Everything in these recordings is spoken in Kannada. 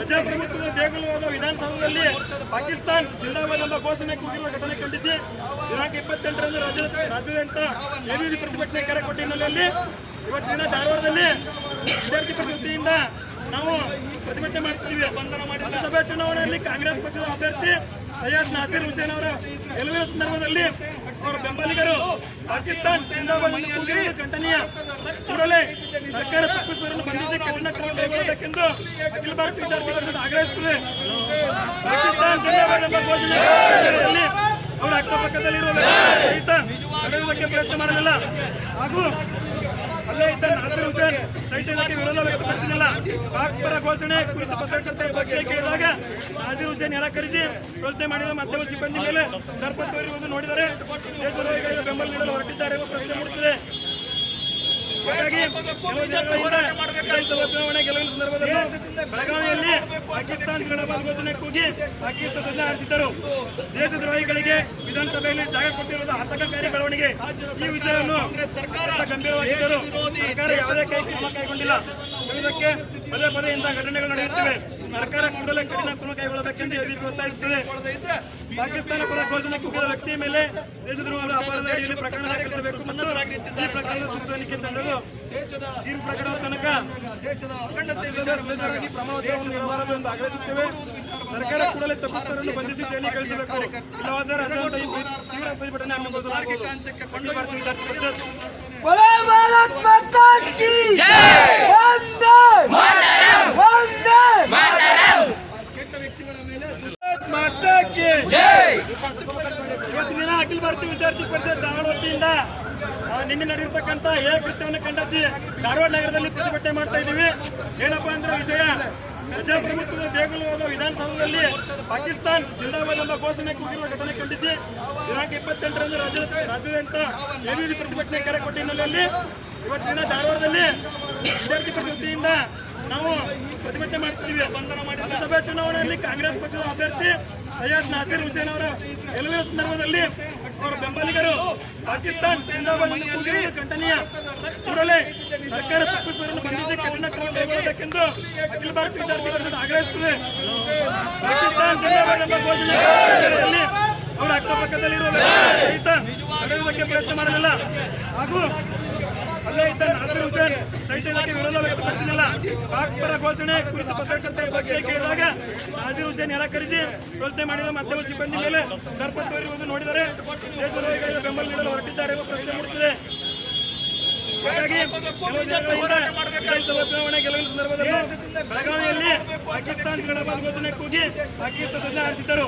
ಪ್ರಜಾಪ್ರಭುತ್ವದ ದೇಗುಲವಾದ ವಿಧಾನಸೌಧದಲ್ಲಿ ಪಾಕಿಸ್ತಾನ್ ಜಿಂದಾಬಾದ್ ಎಂಬ ಘೋಷಣೆ ಕೂಗಿರುವ ಘಟನೆ ಖಂಡಿಸಿ ದಿನಾಂಕ ಇಪ್ಪತ್ತೆಂಟರಂದು ರಾಜ್ಯ ರಾಜ್ಯಾದ್ಯಂತ ಎಬಿಸಿ ಪ್ರತಿಭಟನೆ ಕರೆ ಕೊಟ್ಟ ಹಿನ್ನೆಲೆಯಲ್ಲಿ ಇವತ್ತಿನ ಧಾರವಾಡದಲ್ಲಿ ವಿದ್ಯಾರ್ಥಿ ಪರಿಷತ್ತಿಯಿಂದ ನಾವು ಪ್ರತಿಭಟನೆ ಮಾಡ್ತಿದ್ದೀವಿ. ಲೋಕಸಭೆ ಚುನಾವಣೆಯಲ್ಲಿ ಕಾಂಗ್ರೆಸ್ ಪಕ್ಷದ ಅಭ್ಯರ್ಥಿ ಸೈಯದ್ ನಾಸೀರ್ ಹುಸೇನ್ ಅವರ ಗೆಲುವಿನ ಸಂದರ್ಭದಲ್ಲಿ ಅವರ ಬೆಂಬಲಿಗರು ಪಾಕಿಸ್ತಾನ್ ಜಿಂದಾಬಾದ್ ಖಂಡನೀಯ ಕೂಡಲೇ ಸರ್ಕಾರ ತಪ್ಪಿಸುವವರನ್ನು ಬಂಧಿಸಿ ಕಠಿಣ ಕ್ರಮ ಕೈಗೊಳ್ಳಬೇಕೆಂದು ಅಖಿಲ ಭಾರತ ಆಗ್ರಹಿಸುತ್ತದೆ ಪಾಕಿಸ್ತಾನ್ ಜಿಂದಾಬಾದ್ ಎಂಬ ಘೋಷಣೆ ಕೂಗಿರುವುದರಲ್ಲಿ ಅವರ ಅಕ್ಕಪಕ್ಕದಲ್ಲಿರುವ ಸಹಿತ ತಡೆಯುವುದಕ್ಕೆ ಪ್ರಯತ್ನ ಮಾಡಲಿಲ್ಲ. ಹಾಗೂ ಅಲ್ಲೇ ಇದ್ದ ಘೋಷಣೆ ಕುರಿತು ಪತ್ರಕರ್ತರ ಬಗ್ಗೆ ಕೇಳಿದಾಗ ನಾಸೀರ್ ಹುಸೇನ್ ನಿರಾಕರಿಸಿ ಪ್ರಶ್ನೆ ಮಾಡಿದ ಮಾಧ್ಯಮ ಸಿಬ್ಬಂದಿ ಮೇಲೆ ದರ್ಪ ತೋರಿರುವುದು ನೋಡಿದರೆ ದೇಶದ್ರೋಹಿಗಳಿಗೆ ಬೆಂಬಲ ನೀಡಲು ಹೊರಟಿದ್ದಾರೆ ಎಂಬ ಪ್ರಶ್ನೆ ಮೂಡುತ್ತದೆ. ಹಾಗಾಗಿ ವಿಧಾನಸಭಾ ಚುನಾವಣೆ ಗೆಲುವಿನ ಸಂದರ್ಭದಲ್ಲಿ ಬೆಳಗಾವಿಯಲ್ಲಿ ಪಾಕಿಸ್ತಾನ ಜಿಂದಾಬಾದ್ ಘೋಷಣೆ ಕೂಗಿ ಪಾಕಿಸ್ತಾನ ಧ್ವಜ ಹಾರಿಸಿದ್ದರು ದೇಶದ್ರೋಹಿಗಳಿಗೆ ವಿಧಾನಸಭೆಯಲ್ಲಿ ಜಾಗ ಕೊಟ್ಟಿರುವುದು ಆತಂಕಕಾರಿ ಬೆಳವಣಿಗೆ. ಈ ವಿಷಯವನ್ನು ಸರ್ಕಾರ ಗಂಭೀರವಾಗಿದ್ದರು ಸರ್ಕಾರ ಯಾವುದೇ ಕೈ ಕ್ರಮ ಕೈಗೊಂಡಿಲ್ಲ. ಇದಕ್ಕೆ ಪದೇ ಪದೇ ಇಂತಹ ಘಟನೆಗಳು ನಡೆಯುತ್ತಿವೆ. ಸರ್ಕಾರ ಕೂಡಲೇ ಕಠಿಣ ಕ್ರಮ ಕೈಗೊಳ್ಳಬೇಕೆಂದು ಎಬಿಪಿ ಒತ್ತಾಯಿಸುತ್ತದೆ. ಪಾಕಿಸ್ತಾನ ಪರ ಘೋಷಣೆ ಕೂಗಿದ ವ್ಯಕ್ತಿಯ ಮೇಲೆ ದೇಶದ್ರೋಹದ ಅಪರಾಧ ಅಡಿಯಲ್ಲಿ ಪ್ರಕರಣ ದಾಖಲಿಸಬೇಕು ಮತ್ತು ಈ ಪ್ರಕರಣದ ಸೂಕ್ತ ತನಿಖೆ ತಂಡಗಳು ತೀರ್ಪು ಪ್ರಕರಣದ ತನಕ ಸದಸ್ಯರಾಗಿ ಪ್ರಮಾಣವನ್ನು ನೀಡಬಾರದು ಎಂದು ಆಗ್ರಹಿಸುತ್ತೇವೆ. ಸರ್ಕಾರ ಕೂಡಲೇ ತಪ್ಪಿತರನ್ನು ಬಂಧಿಸಿ ಜೈಲಿ ಕಳಿಸಬೇಕು. ಇಲ್ಲವಾದರೆ ಈ ತೀವ್ರ ಪ್ರತಿಭಟನೆ ಹಮ್ಮಿಕೊಳ್ಳಲಾಗುವುದು ಇವತ್ತು ದಿನ ಅಖಿಲ ಭಾರತೀಯ ವಿದ್ಯಾರ್ಥಿ ಪರಿಷತ್ ಧಾರವಾಡ ವತಿಯಿಂದ ನಿನ್ನೆ ನಡೆದಿರ್ತಕ್ಕಂಥ ಏ ಕೃತ್ಯವನ್ನು ಖಂಡಿಸಿ ಧಾರವಾಡ ನಗರದಲ್ಲಿ ಪ್ರತಿಭಟನೆ ಮಾಡ್ತಾ ಇದ್ದೀವಿ. ಏನಪ್ಪಾ ಅಂದ್ರೆ ವಿಷಯ ಪ್ರಜಾಪ್ರಭುತ್ವದ ದೇಗುಲವಾದ ವಿಧಾನಸೌಧದಲ್ಲಿ ಪಾಕಿಸ್ತಾನ್ ಜಿಂದಾಬಾದ್ ಎಂಬ ಘೋಷಣೆ ಕೂಗಿರುವ ಘಟನೆ ಖಂಡಿಸಿ ದಿನಾಂಕ ಇಪ್ಪತ್ತೆಂಟರಂದು ರಾಜ್ಯ ರಾಜ್ಯಾದ್ಯಂತ ಎಬಿಸಿ ಪ್ರತಿಭಟನೆ ಕರೆ ಕೊಟ್ಟ ಹಿನ್ನೆಲೆಯಲ್ಲಿ ಇವತ್ತಿನ ಧಾರವಾಡದಲ್ಲಿ ವಿದ್ಯಾರ್ಥಿ ಪರಿಷತ್ತಿಯಿಂದ ನಾವು ಪ್ರತಿಭಟನೆ ಮಾಡ್ತಿದ್ದೀವಿ. ಲೋಕಸಭೆ ಚುನಾವಣೆಯಲ್ಲಿ ಕಾಂಗ್ರೆಸ್ ಪಕ್ಷದ ಅಭ್ಯರ್ಥಿ ಸೈಯದ್ ನಾಸೀರ್ ಹುಸೇನ್ ಅವರ ಗೆಲುವಿನ ಸಂದರ್ಭದಲ್ಲಿ ಅವರ ಬೆಂಬಲಿಗರು ಪಾಕಿಸ್ತಾನ್ ಖಂಡನೀಯ ಕೂಡಲೇ ಸರ್ಕಾರ ತಪ್ಪಿಸುವುದನ್ನು ಬಂಧಿಸಿ ಕಠಿಣ ಕ್ರಮ ಕೈಗೊಳ್ಳಬೇಕೆಂದು ಅಖಿಲ ಭಾರತ ವಿದ್ಯಾರ್ಥಿ ಪರಿಷತ್ ಆಗ್ರಹಿಸುತ್ತದೆ. ಪಾಕಿಸ್ತಾನ್ ಘೋಷಣೆ ಅವರ ಅಕ್ಕಪಕ್ಕದಲ್ಲಿರುವ ಸಹಿತ ಪ್ರಯತ್ನ ಮಾಡಲಿಲ್ಲ. ಹಾಗೂ ಅಲ್ಲೇ ಇದ್ದ ಸಹಿತ ಇಲಾಖೆ ವಿರೋಧ ವ್ಯಕ್ತಪಡಿಸಲಿಲ್ಲ ಪಾಕ್ ಪರ ಘೋಷಣೆ ಕುರಿತು ಪತ್ರಕರ್ತರ ಬಗ್ಗೆ ಕೇಳಿದಾಗ ನಾಜೀರ್ ಹುಸೇನ್ ನಿರಾಕರಿಸಿ ಪ್ರಶ್ನೆ ಮಾಡಿದ ಮಾಧ್ಯಮ ಸಿಬ್ಬಂದಿ ಮೇಲೆ ದರ್ಪ ತೋರಿರುವುದು ನೋಡಿದರೆ ದೇಶದ್ರೋಹಿಗಳಿಗೆ ಬೆಂಬಲ ನೀಡಲು ಹೊರಟಿದ್ದಾರೆ ಎಂಬ ಪ್ರಶ್ನೆ ಮೂಡುತ್ತದೆ ಹಾಗಾಗಿ ಕೆಲವು ದಿನಗಳ ಹಿಂದೆ ವಿಧಾನಸಭಾ ಚುನಾವಣೆ ಗೆಲುವಿನ ಸಂದರ್ಭದಲ್ಲಿ ಬೆಳಗಾವಿಯಲ್ಲಿ ಪಾಕಿಸ್ತಾನ ಘೋಷಣೆ ಕೂಗಿ ಪಾಕಿಸ್ತಾನ ಧ್ವಜ ಹಾರಿಸಿದ್ದರು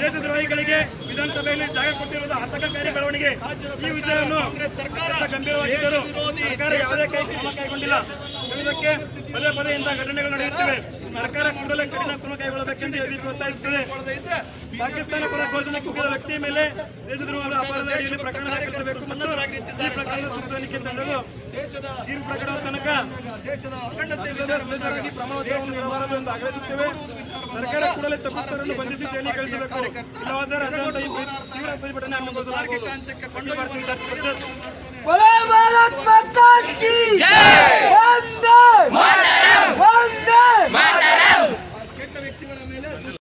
ದೇಶದ್ರೋಹಿಗಳಿಗೆ ವಿಧಾನಸಭೆಯಲ್ಲಿ ಜಾಗ ಕೊಟ್ಟಿರುವುದು ಆತಂಕಕಾರಿ ಬೆಳವಣಿಗೆ. ಈ ವಿಷಯವನ್ನು ಸರ್ಕಾರ ಗಂಭೀರವಾಗಿದ್ದರು ಸರ್ಕಾರ ಯಾವುದೇ ಕೈ ಕ್ರಮ ಕೈಗೊಂಡಿಲ್ಲ. ಇದಕ್ಕೆ ಪದೇ ಪದೇ ಇಂತಹ ಘಟನೆಗಳು ನಡೆಯುತ್ತಿವೆ. ಸರ್ಕಾರ ಕೂಡಲೇ ಕಠಿಣ ಕ್ರಮ ಕೈಗೊಳ್ಳಬೇಕೆಂದು ಎಲ್ಲಿಗೆ ಒತ್ತಾಯಿಸುತ್ತದೆ ಪಾಕಿಸ್ತಾನ ಪರ ಘೋಷಣೆ ಕೂಗಿದ ವ್ಯಕ್ತಿಯ ಮೇಲೆ ದೇಶದ್ರೋಹದ ಅಪರಾಧ ಅಡಿಯಲ್ಲಿ ಪ್ರಕರಣ ದಾಖಲಿಸಬೇಕು ಮತ್ತು ಈ ಪ್ರಕರಣದ ಸೂಕ್ತ ತನಿಖೆ ತಂಡಗಳು ತೀರ್ಪು ಪ್ರಕಟದ ತನಕ ಸದಸ್ಯರಾಗಿ ಪ್ರಮಾಣವನ್ನು ನೀಡಬಾರದು ಎಂದು ಆಗ್ರಹಿಸುತ್ತೇವೆ. ಸರ್ಕಾರ ಕೂಡಲೇ ತಪ್ಪಿತರನ್ನು ಬಂಧಿಸಿ ಜೈಲಿಗೆ ಕಳಿಸಬೇಕು. ಇಲ್ಲವಾದರೆ ಈ ತೀವ್ರ ಪ್ರತಿಭಟನೆ ಹಮ್ಮಿಕೊಳ್ಳಲಾಗುವುದು ಅಖಿಲ ಭಾರತ ಪರಿಷತ್